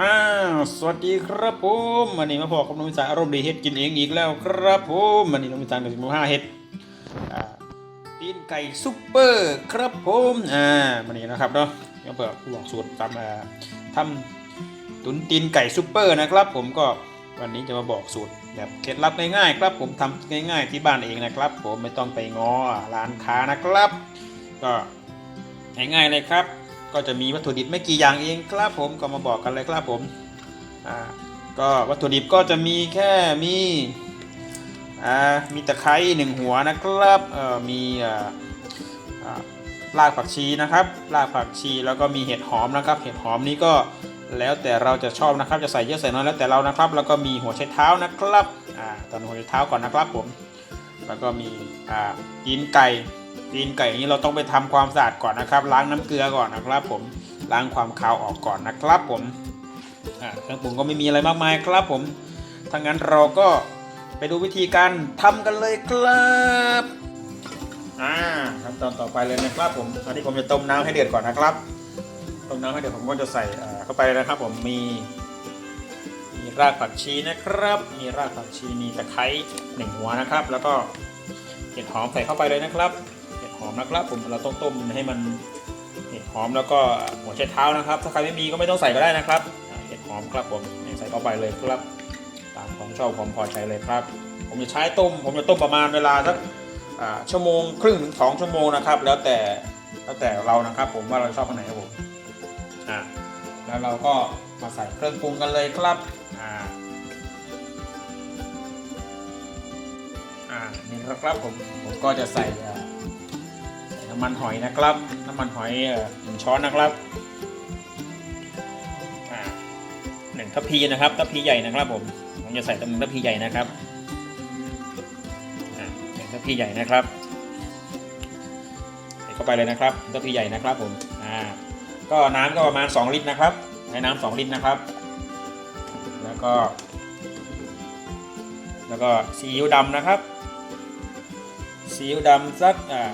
อ้าวสวัสดีครับผมวันนี้มาพบกับน้องมิสาอารมณ์ดีเฮ็ดกินเองอีกแล้วครับผมวันนี้น้องมิสานกับสิบห้าเฮ็ดตีนไก่ซุปเปอร์ครับผมอ่าวันนี้นะครับเนาะก็เปิดบอกสูตรทำอ่าทำตุนตีนไก่ซุปเปอร์นะครับ ผมก็วันนี้จะมาบอกสูตรแบบเคล็ดลับง่ายๆครับ ผมทำง่าย ๆที่บ้านเองนะครับ ผมไม่ต้องไปง้อร้านค้านะครับ ก็ง่ายๆเลยครับ ก็จะมีวัตถุดิบไม่กี่อย่างเองครับผมก็มาบอกกันเลยครับผมอ่าก็วัตถุดิบก็จะมีแค่มีอ่ามีตะไคร้หนึ่งหัวนะครับเอ่อมีอ่าอ่ารากผักชีนะครับรากผักชีแล้วก็มีเห็ดหอมนะครับ เห็ดหอมนี้ก็แล้วแต่เราจะชอบนะครับ จะใส่เยอะใส่น้อยแล้วแต่เรานะครับ แล้วก็มีหัวไชเท้านะครับอ่าตอนหัวไชเท้าก่อนนะครับผม แล้วก็มีอ่าตีนไก่ ตีนไก่นี้เราต้องไปทำความสะอาดก่อนนะครับ ล้างน้ำเกลือก่อนนะครับ ผมล้างความคาวออกก่อนนะครับ ผมเครื่องปรุงก็ไม่มีอะไรมากมายครับ ผมถ้างั้นเราก็ไปดูวิธีการทำกันเลยครับอ่าขั้นตอนต่อไปเลยนะครับ ผมตอนนี้ผมจะต้มน้ำให้เดือดก่อนนะครับต้มน้ำให้เดือดผมก็จะใส่เข้าไปเลยนะครับ ผมมีมีรากผักชีนะครับ มีรากผักชีมีตะไคร้หนึ่งหัวนะครับ แล้วก็เห็ดหอมใส่เข้าไปเลยนะครับ อมนะครับผมเราต้องต้มให้มันเห็ดหอมแล้วก็หัวไชเท้านะครับ ถ้าใครไม่มีก็ไม่ต้องใส่ก็ได้นะครับเห็ดหอมครับผมใส่เข้าไปเลยครับ ตามความชอบความพอใจเลยครับ ผมจะใช้ต้ม ผมจะต้มประมาณเวลาสักชั่วโมงครึ่งถึงสองชั่วโมงนะครับ แล้วแต่แล้วแต่เรานะครับ ผมว่าเราชอบอันไหนครับผมอ่าแล้วเราก็มาใส่เครื่องปรุงกันเลยครับอ่าอ่านี่นะครับผมผมก็จะใส่ น้ำมันหอยนะครับ น้ำมันหอยหนึ่งช้อนนะครับหนึ่งทัพพีนะครับทัพพีใหญ่นะครับผมผมจะใส่ตรงทัพพีใหญ่นะครับหนึ่งทัพพีใหญ่นะครับใส่เข้าไปเลยนะครับทัพพีใหญ่นะครับผมอ่าก็น้ำก็ประมาณ 2 ลิตรนะครับใช้น้ำ2ลิตรนะครับ แล้วก็ แล้วก็ซีอิ๊วดำนะครับซีอิ๊วดำสักอ่า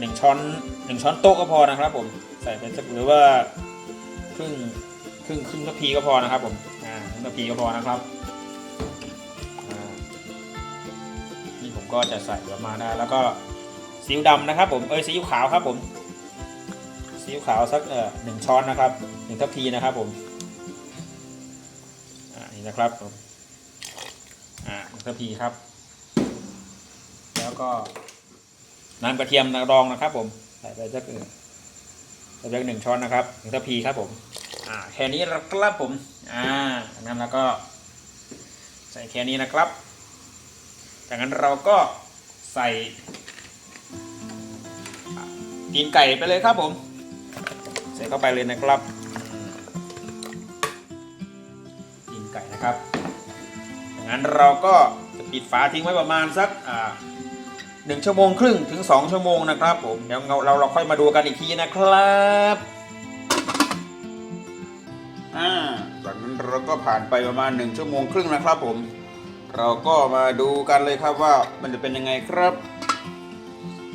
หนึ่งช้อนหนึ่งช้อนโต๊ะก็พอนะครับผมใส่ไปสักหรือว่าครึ่งครึ่งครึ่งทัพพีก็พอนะครับผมอ่าครึ่งทัพพีก็พอนะครับอ่านี่ผมก็จะใส่ประมาณได้แล้วก็ซีอิ๊วดำนะครับ ผมเอ้ยซีอิ๊วขาวครับผมซีอิ๊วขาวสักเอ่อหนึ่งช้อนนะครับหนึ่งทัพพีนะครับผมอ่านี่นะครับผมอ่าหนึ่งทัพพีครับ แล้วก็ น้ำกระเทียมรองนะครับ ผมใส่ไปสักเออใส่ไปหนึ่งช้อนนะครับหนึ่งทัพพีครับ ผม อ่า แค่นี้แล้วครับผม อ่าจากนั้นแล้วก็ ใส่แค่นี้นะครับ จากนั้นเราก็ใส่ตีนไก่ไปเลยครับผม ใส่เข้าไปเลยนะครับตีนไก่นะครับดังนั้นเราก็จะปิดฝาทิ้งไว้ประมาณสักอ่า หนึ่งชั่วโมงครึ่งถึง 2 ชั่วโมงนะครับผมเดี๋ยวเราเราเราค่อยมาดูกันอีกทีนะครับอ่าจากนั้นเราก็ผ่านไปประมาณ 1 ชั่วโมงครึ่งนะครับผม เราก็มาดูกันเลยครับว่ามันจะเป็นยังไงครับ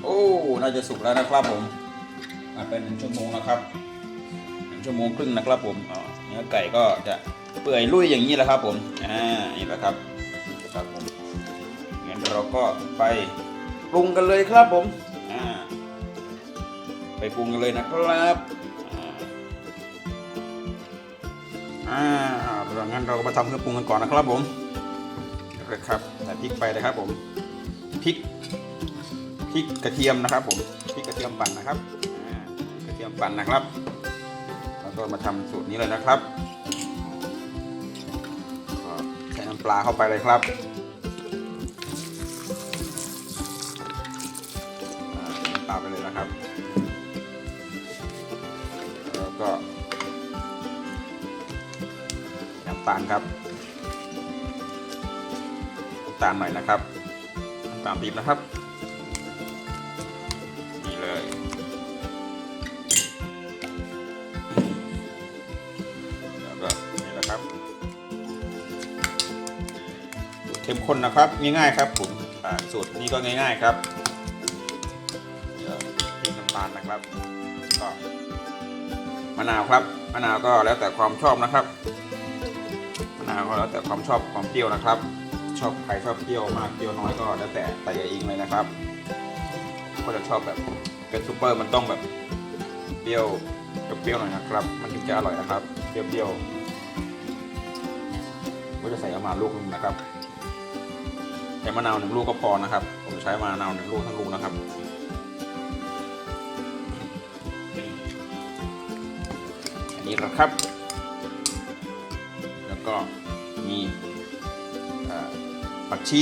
โอ้น่าจะสุกแล้วนะครับผมมาเป็นหนึ่งชั่วโมงนะครับหนึ่งชั่วโมงครึ่งนะครับผมอ่าเนื้อไก่ก็จะเปื่อยลุยอย่างนี้แหละครับผมอ่านี่แหละครับครับผมงั้นเราก็ไป รุงกันเลยครับผมอ่าไปปรุงกันเลยนะครับอ่าดังนั้นเราก็มาทำเครื่องปรุงกันก่อนนะครับผมเลยครับใส่พริกไปเลยครับผมพริกพริกกระเทียมนะครับผมพริกกระเทียมปั่นนะครับกระเทียมปั่นนะครับแล้วก็มาทำสูตรนี้เลยนะครับใส่น้ำปลาเข้าไปเลยครับาไปเลยนะครับแล้วก็น้ำตาลครับน้ำตาลหน่อยนะครับน้ำตาลปี๊บนะครับนี่เลยแล้วก็นี่แหละครับเข้มข้นนะครับง่ายๆครับผมสูตรนี้ก็ง่ายๆครับ พริกน้ำตาลนะครับก็มะนาวครับมะนาวก็แล้วแต่ความชอบนะครับมะนะก็แล้วแต่ความชอบความเปรี้ยวนะครับ ชอบใครชอบเปรี้ยวมากเปรี้ยวน้อยก็แล้วแต่แต่เองเลยนะครับก็จะชอบแบบเป็นซูเปอร์มันต้องแบบเปรี้ยวเปรี้ยวหน่อยนะครับ มันถึงจะอร่อยนะครับเปรี้ยวๆก็จะใส่ประมาณลูกหนึงนะครับใช้มะนาวหนึ่งลูกก็พอนะครับ ผมใช้มะนาวหนึ่งลูกทั้งลูกนะครับ นนี้นะครับ แล้วก็มีผักชี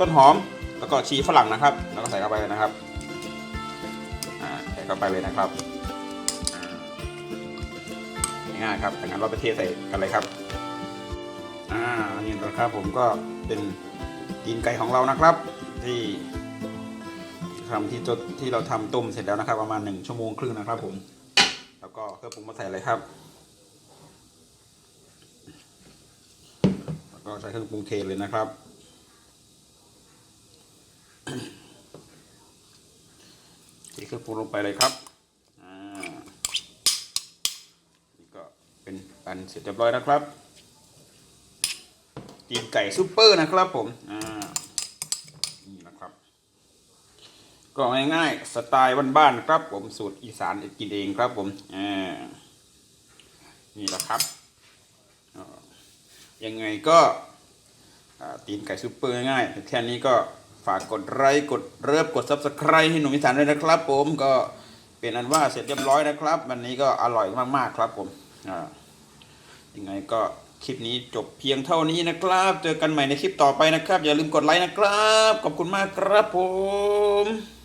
ต้นหอม แล้วก็ชีฝรั่งนะครับ แล้วก็ใส่เข้าไปเลยนะครับใส่เข้าไปเลยนะครับง่ายครับงนั้นเราไปเทใส่กันเลยครับ อ่าอันนี่นะครับผมก็เป็นตีนไก่ของเรานะครับ ที่ทำที่จดที่เราทำต้มเสร็จแล้วนะครับ ประมาณหนึ่งชั่วโมงครึ่งนะครับผม ก็เครื่องปรุงมาใส่เลยครับ แล้วก็ใช้เครื่องปรุงเทเลยนะครับ เทเครื่องปรุงลงไปเลยครับอ่านี่ก็เป็นอันเสร็จเรียบร้อยนะครับตีนไก่ซุปเปอร์นะครับผม อ่า นี่นะครับ ก็ง่ายๆสไตล์บ้านๆครับ ผมสูตรอีสานกินเองครับผมนี่แหละครับยังไงก็ตีนไก่ซุปเปอร์ง่ายๆแค่นี้ก็ฝากกดไลค์กดเริ่มกด subscribe ให้หนุ่มอีสานด้วยนะครับ ผมก็เป็นอันว่าเสร็จเรียบร้อยนะครับ วันนี้ก็อร่อยมากๆครับผมยังไงก็คลิปนี้จบเพียงเท่านี้นะครับ เจอกันใหม่ในคลิปต่อไปนะครับ อย่าลืมกดไลค์นะครับ ขอบคุณมากครับผม